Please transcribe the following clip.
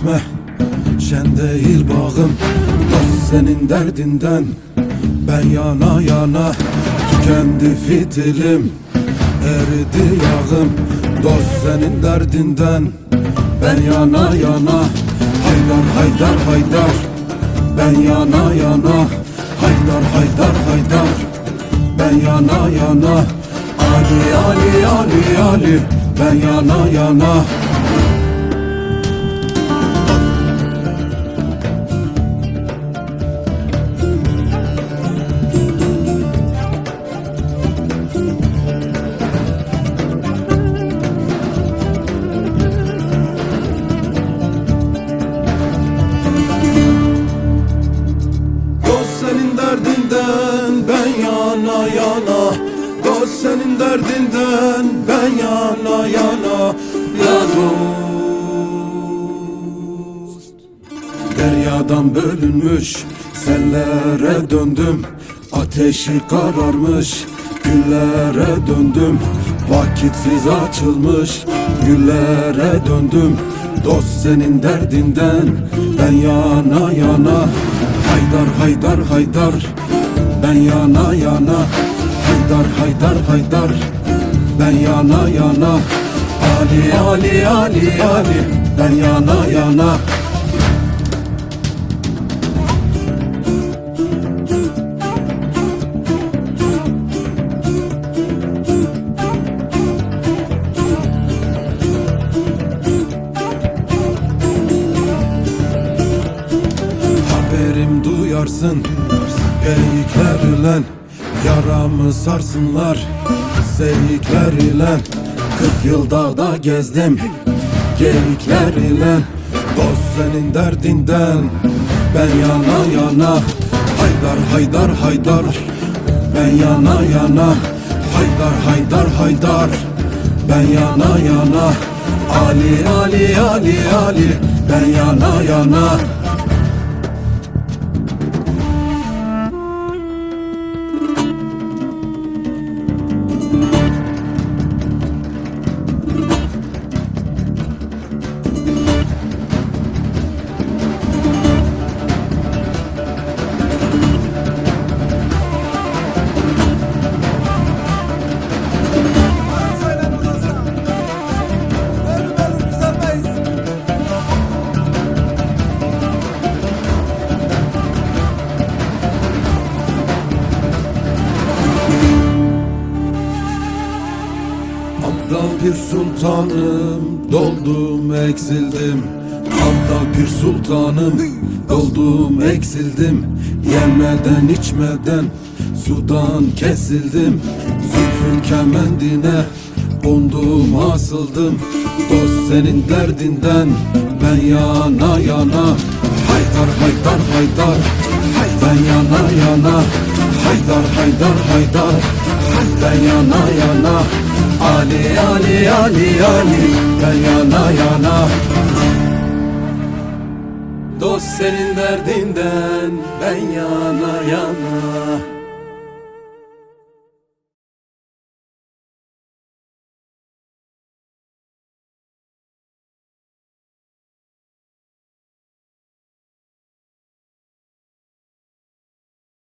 Şen değil bağım Dost senin derdinden. Ben yana yana Tükendi fitilim. Eridi yağım Dost senin derdinden. Ben yana yana Haydar haydar haydar. Ben yana yana Haydar haydar haydar. Ben yana yana Ali Ali Ali Ali. Ben yana yana senin derdinden ben yana yana Ya dost Deryadan bölünmüş sellere döndüm. Ateşi kararmış güllere döndüm. Vakitsiz açılmış güllere döndüm. Dost senin derdinden ben yana yana. Haydar haydar haydar ben yana yana Haydar haydar haydar. Ben yana yana. Ali Ali Ali Ali. Ben yana yana. Haberim duyarsın. Geyikler ile Yaramı sarsınlar Seyikler ile Kırk yıl dağda gezdim Geyikler ile. Dost senin derdinden Ben yana yana. Haydar haydar haydar. Ben yana yana. Haydar haydar haydar. Ben yana yana. Ali Ali Ali Ali. Ben yana yana Bir sultanım. Doldum eksildim. Abdal bir sultanım. Doldum eksildim. Yemeden içmeden Sudan kesildim. Zülfün kemendine Kondum asıldım. Dost senin derdinden Ben yana yana. Haydar haydar haydar. Ben yana yana. Haydar haydar haydar. Ben yana yana Ali Ali Ali Ali Ben yana yana. Dost senin derdinden Ben yana yana